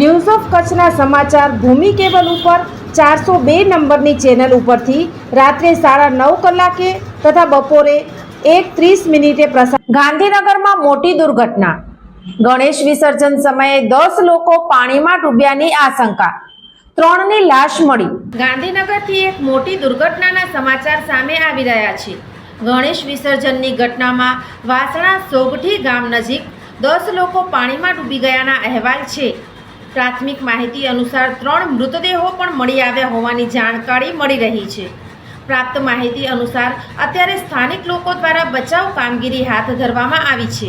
news of કચ્છના સમાચાર ભૂમિ cable ઉપર ચારસો બે નંબરની ચેનલ ઉપરથી રાત્રે સાડા નવ કલાકે તથા બપોરે એક ત્રીસ મિનિટે પ્રસાર ગાંધીનગરમાં મોટી દુર્ઘટના. ગણેશ વિસર્જન સમયે દસ લોકો પાણીમાં ડૂબ્યાની આશંકા. ત્રણની લાશ મળી. ગાંધીનગરથી એક મોટી દુર્ઘટનાના સમાચાર સામે આવી રહ્યા છે. ગણેશ વિસર્જનની ઘટનામાં વાસણા સોગઠી ગામ નજીક દસ લોકો પાણીમાં ડૂબી ગયાના અહેવાલ છે. પ્રાથમિક માહિતી અનુસાર ત્રણ મૃતદેહો પણ મળી આવ્યા હોવાની જાણકારી મળી રહી છે. પ્રાપ્ત માહિતી અનુસાર અત્યારે સ્થાનિક લોકો દ્વારા બચાવ કામગીરી હાથ ધરવામાં આવી છે,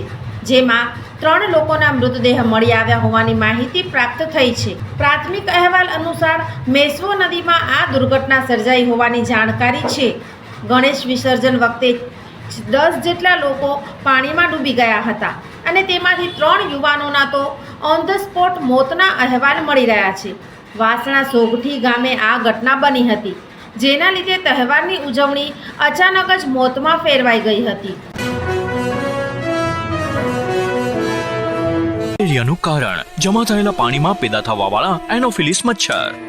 જેમાં ત્રણ લોકોના મૃતદેહ મળી આવ્યા હોવાની માહિતી પ્રાપ્ત થઈ છે. પ્રાથમિક અહેવાલ અનુસાર મેસવો નદીમાં આ દુર્ઘટના સર્જાઈ હોવાની જાણકારી છે. ગણેશ વિસર્જન વખતે દસ જેટલા લોકો પાણીમાં ડૂબી ગયા હતા. અને તેમાંથી ત્રણ યુવાનોના તો ઓન ધ સ્પોટ મોતના અહેવાલ મળી રહ્યા છે. વાસણા સોગઠી ગામે આ ઘટના બની હતી, જેના લીધે તહેવારની ઉજવણી અચાનક જ મોતમાં ફેરવાઈ ગઈ હતી. કારણ, જમા થયેલા પાણીમાં પેદા થવાવાળા એનોફિલિસ મચ્છર.